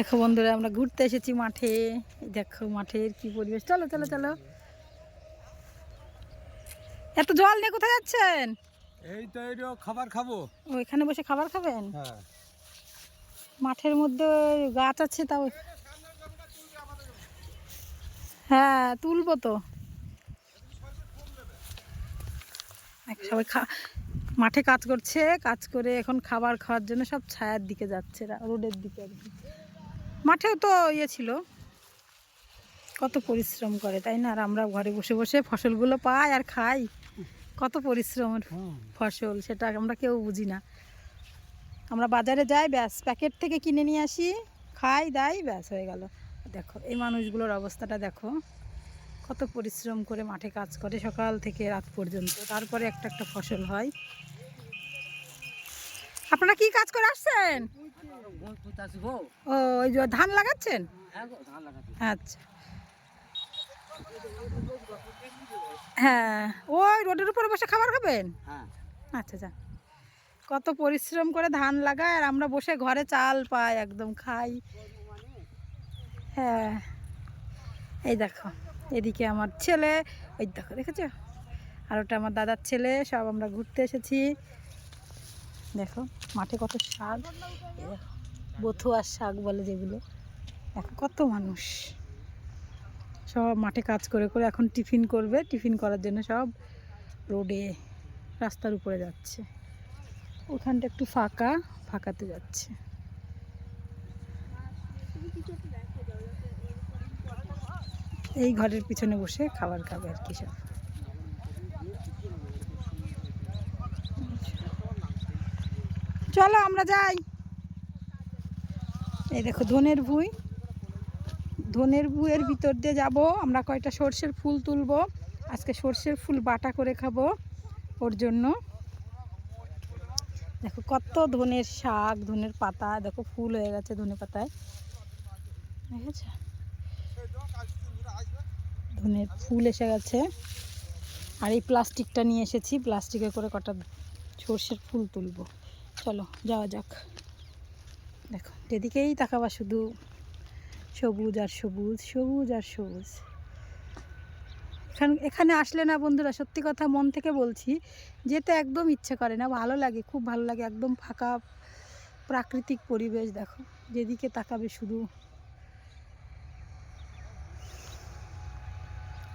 দেখো বন্ধুরা আমরা ঘুরতে এসেছি মাঠে। দেখো মাঠের কি পরিবেশ। চলো চলো চলো। এত জল নিয়ে কোথায় যাচ্ছেন? এই তো এই খাবার খাব। ও এখানে বসে খাবার খাবেন? হ্যাঁ। মাঠের মধ্যে গাছ আছে তাও হ্যাঁ তুলবো তো। সবাই খা মাঠে কাজ করছে কাজ করে এখন খাবার খাওয়ার জন্য সব ছায়ার দিকে যাচ্ছে রোডের দিকে আর কি। মাঠেও তো ইয়ে ছিল। কত পরিশ্রম করে তাই না? আর আমরা ঘরে বসে বসে ফসলগুলো পাই আর খাই। কত পরিশ্রমের ফসল সেটা আমরা কেউ বুঝি না। আমরা বাজারে যাই ব্যাস প্যাকেট থেকে কিনে নিয়ে আসি খাই দাই ব্যাস হয়ে গেল। দেখো এই মানুষগুলোর অবস্থাটা দেখো। কত পরিশ্রম করে মাঠে কাজ করে সকাল থেকে রাত পর্যন্ত। তারপরে একটা একটা ফসল হয়। আপনারা কি কাজ করে আসছেন? ও, ওই যে ধান লাগাচ্ছেন? আচ্ছা। হ্যাঁ ওই রোডের উপরে বসে খাবার খাবেন? আচ্ছা আচ্ছা কত পরিশ্রম করে ধান লাগায় আর আমরা বসে ঘরে চাল পাই, একদম খাই। হ্যাঁ। এই দেখো, এদিকে আমার ছেলে ওই দেখো, দেখেছ? আর ওটা আমার দাদার ছেলে, সব আমরা ঘুরতে এসেছি। দেখো, মাঠে কত শাক। বথুয়ার শাক বলে যেগুলো। দেখো কত মানুষ। সব মাঠে কাজ করে করে এখন টিফিন করবে। টিফিন করার জন্য সব রোডে, রাস্তার উপরে যাচ্ছে। ওখানটা একটু ফাঁকা, ফাঁকাতে যাচ্ছে। এই ঘরের পিছনে বসে খাবার খাবে আর কি সব। চলো, আমরা যাই। এই দেখো, ধনের ভুঁই। ধনের ভুঁয়ের ভিতর দিয়ে যাব। আমরা কয়টা সর্ষের ফুল তুলবো। আজকে সর্ষের ফুল বাটা করে খাব ওর জন্য। দেখো, কত ধনের শাক, ধনের পাতা। দেখো, ফুল হয়ে গেছে ধনে পাতায়। দেখেছ? ধনের ফুল এসে গেছে। আর এই প্লাস্টিকটা নিয়ে এসেছি। প্লাস্টিকে করে কটা সর্ষের ফুল তুলবো। চলো, যাওয়া যাক। দেখো, যেদিকেই তাকাবা শুধু সবুজ আর সবুজ সবুজ আর সবুজ। এখানে এখানে আসলে না বন্ধুরা, সত্যি কথা মন থেকে বলছি, যেতে একদম ইচ্ছে করে না, ভালো লাগে, খুব ভালো লাগে, একদম ফাঁকা প্রাকৃতিক পরিবেশ, দেখো, যেদিকে তাকাবে শুধু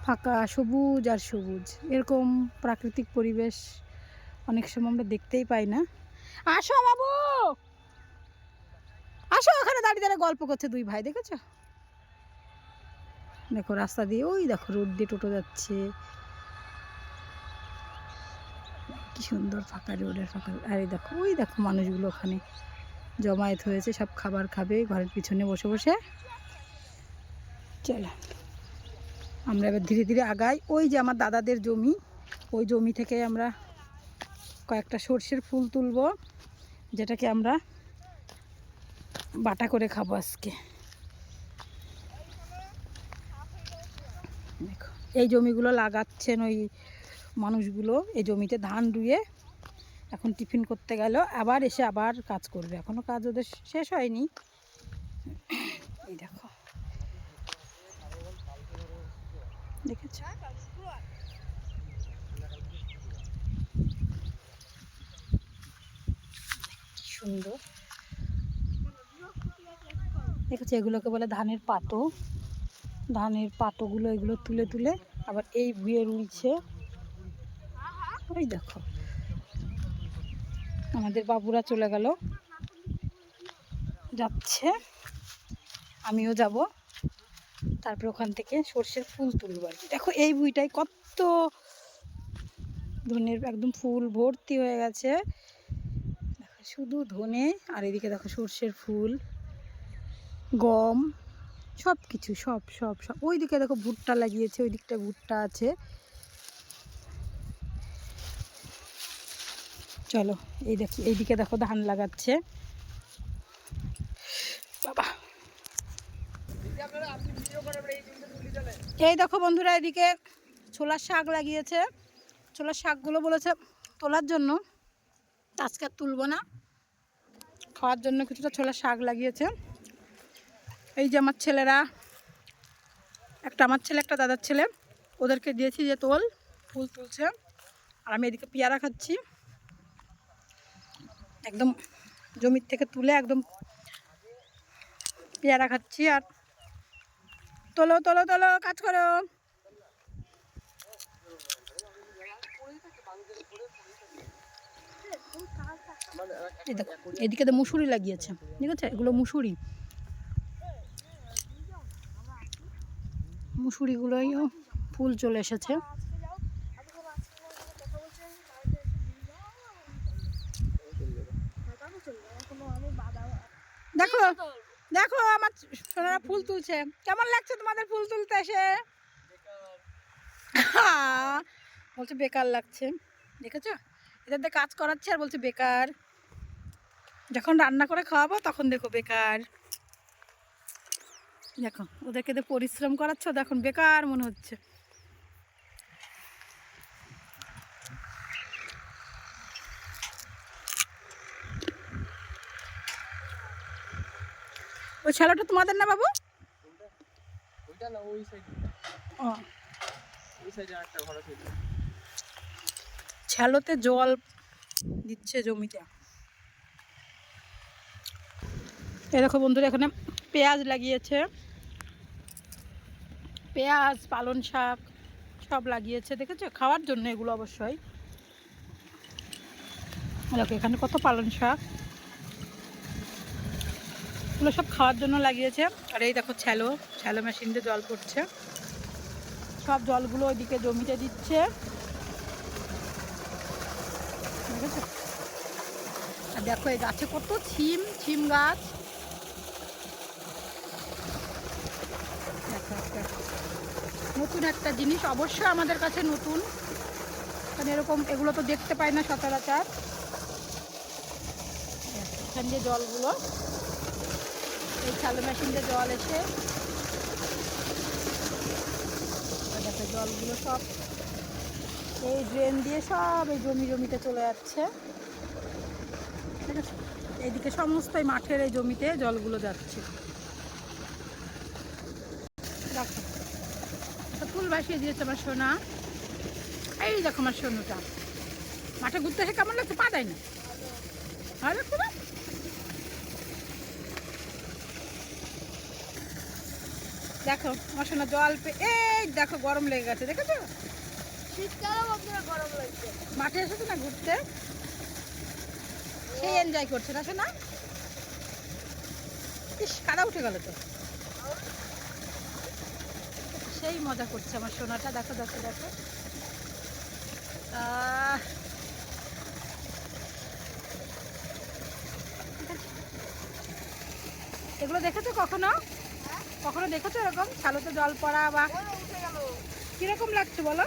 ফাঁকা, সবুজ আর সবুজ। এরকম প্রাকৃতিক পরিবেশ অনেক সময় আমরা দেখতেই পাই না। আসো বাবু। আসো, ওখানে দাঁড়িয়ে দাঁড়িয়ে গল্প করছে দুই ভাই, দেখেছ? দেখো রাস্তা দিয়ে, ওই দেখো রোড দিয়ে টোটো যাচ্ছে। কি সুন্দর ফাঁকা রোডের ফাঁকা আর এই দেখো, ওই দেখো মানুষগুলো ওখানে জমায়েত হয়েছে, সব খাবার খাবে, ঘরের পিছনে বসে বসে। চলো, আমরা এবার ধীরে ধীরে আগাই। ওই যে আমার দাদাদের জমি, ওই জমি থেকে আমরা কয়েকটা সর্ষের ফুল তুলবো, যেটাকে আমরা বাটা করে খাব আজকে। দেখো, এই জমিগুলো লাগাচ্ছেন ওই মানুষগুলো, এই জমিতে ধান রুয়ে এখন টিফিন করতে গেল, আবার এসে আবার কাজ করবে। এখনও কাজ ওদের শেষ হয়নি। এই দেখো। দেখেছ? সুন্দর। দেখেছ, এগুলোকে বলে ধানের পাতো ধানের পাতোগুলো এগুলো তুলে তুলে আবার এই ভুয়ে রুইছে ওই দেখো। আমাদের বাবুরা চলে গেল। যাচ্ছে। আমিও যাব। তারপর ওখান থেকে সর্ষের ফুল তুলব আর কি। দেখো, এই বুইটায় কত ধনের একদম ফুল ভর্তি হয়ে গেছে। শুধু ধনে, আর এদিকে দেখো সর্ষের ফুল, গম সব কিছু সব সব সব। ওই দিকে দেখো ভুট্টা লাগিয়েছে, ওই দিকটা ভুট্টা আছে। চলো, এই দেখি, এইদিকে দেখো ধান লাগাচ্ছে। বাবা। এই দেখো বন্ধুরা, এদিকে ছোলার শাক লাগিয়েছে। ছোলার শাকগুলো বলেছে তোলার জন্য। আজকে তুলবো না। খাওয়ার জন্য কিছুটা ছোলা শাক লাগিয়েছে। এই যে আমার ছেলেরা, একটা আমার ছেলে, একটা দাদার ছেলে, ওদেরকে দিয়েছি যে তোল, ফুল তুলছে। আর আমি এদিকে পেয়ারা খাচ্ছি। একদম জমির থেকে তুলে একদম পেয়ারা খাচ্ছি আর তোলো তোলো তোলো, কাজ করো। এদিকে তো মুসুরি লাগিয়েছে, ঠিক আছে? এগুলো মুসুরি। মুসুরিগুলোইও ফুল চলে এসেছে। দেখো দেখো আমার সোনারা ফুল তুলছে। কেমন লাগছে তোমাদের ফুল তুলতে এসে? বলছে বেকার লাগছে। দেখেছ? এটাতে কাজ করাচ্ছে আর বলছে বেকার। যখন রান্না করে খাওয়াবো তখন দেখো বেকার। দেখো ওদেরকে তো পরিশ্রম করাচ্ছ দেখুন বেকার মনে হচ্ছে। ওই ছেলেটা তোমাদের না বাবু? ওইটা না ওই সাইড ও। ওই সাইডে একটা ঘর আছে। ছ্যালোতে জল দিচ্ছে জমিতে। এই দেখো বন্ধুরা, এখানে পেঁয়াজ লাগিয়েছে। পেঁয়াজ, পালন শাক সব লাগিয়েছে, দেখেছ? খাওয়ার জন্য এগুলো অবশ্যই। দেখো, এখানে কত পালন শাক। এগুলো সব খাওয়ার জন্য লাগিয়েছে। আর এই দেখো ছ্যালো ছ্যালো মেশিন দিয়ে জল পড়ছে। সব জলগুলো ওইদিকে জমিতে দিচ্ছে। আর দেখো এই গাছে কত ছিম ছিম গাছ। নতুন একটা জিনিস, অবশ্যই আমাদের কাছে নতুন। কারণ এরকম, এগুলো তো দেখতে পাই না সচরাচর। এখান দিয়ে জলগুলো। এই চালু মেশিন দিয়ে জল এসে। দেখো, জলগুলো সব এই ড্রেন দিয়ে সব এই জমি জমিতে চলে যাচ্ছে। ঠিক আছে? এইদিকে সমস্ত এই মাঠের এই জমিতে জলগুলো যাচ্ছে। দেখো ফুল ভাসিয়ে দিয়েছে আমার সোনা। এই দেখো আমার সোনুটা। মাঠে ঘুরতে এসে কেমন লাগছে? পা দেয় না। ভালো না দেখো, আমার সোনা জল পে এই দেখো, গরম লেগে গেছে, দেখেছ? শীতকালেও আপনার গরম লাগছে। মাঠে এসেছে না ঘুরতে? সেই এনজয় করছে না শোনা? ইস কাদা উঠে গেল তো। সেই মজা করছে আমার সোনাটা দেখো দেখো দেখো। এগুলো দেখেছ কখনো? কখনো দেখেছ এরকম? শালোতে জল পড়া বা কীরকম লাগছে বলো?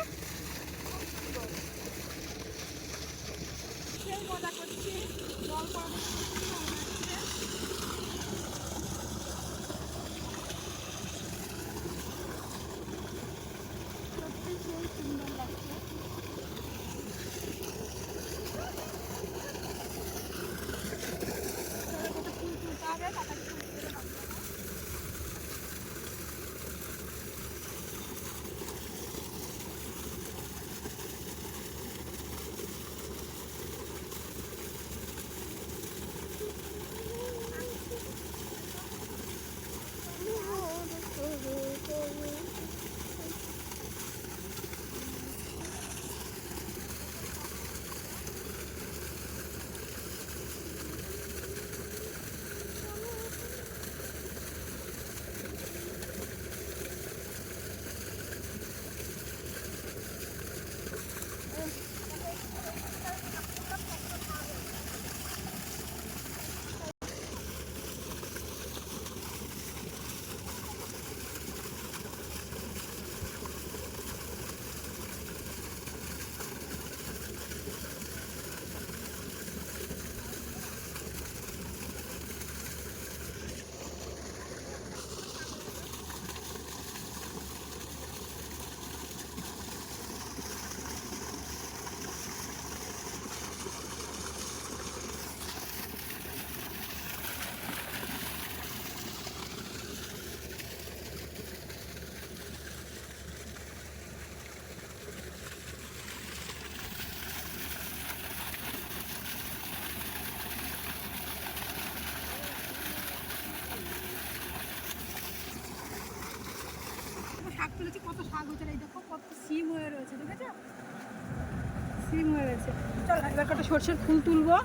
কটা সর্ষের ফুল তুলবো।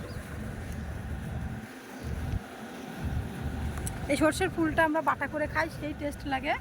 এই সর্ষের ফুলটা আমরা বাটা করে খাই সেই টেস্ট লাগে।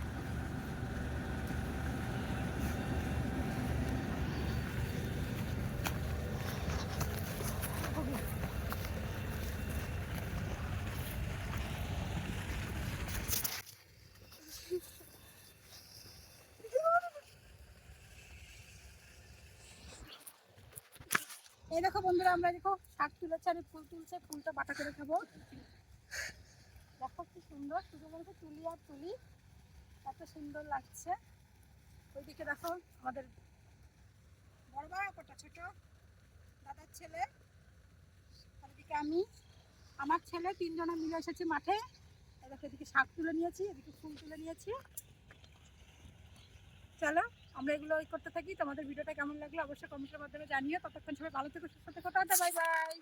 এই দেখো বন্ধুরা, আমরা দেখো শাক তুলেছে আর ফুল তুলছে, ফুলটা বাটা করে খাব। দেখো কি সুন্দর, শুধু বলতে তুলি আর তুলি এত সুন্দর লাগছে। ওইদিকে দেখো আমাদের বড় বড় কটা ছোট, দাদার ছেলে এদিকে আমি, আমার ছেলে, তিনজনে মিলে এসেছি মাঠে। এই দেখো এদিকে শাক তুলে নিয়েছি, এদিকে ফুল তুলে নিয়েছি। চলো। আমরা এগুলো করতে থাকি। তোমাদের ভিডিওটা কেমন লাগল অবশ্যই কমেন্টের মাধ্যমে জানিও। ততক্ষণ সবাই ভালো থেকে, সুস্থ থেকে বাই বাই।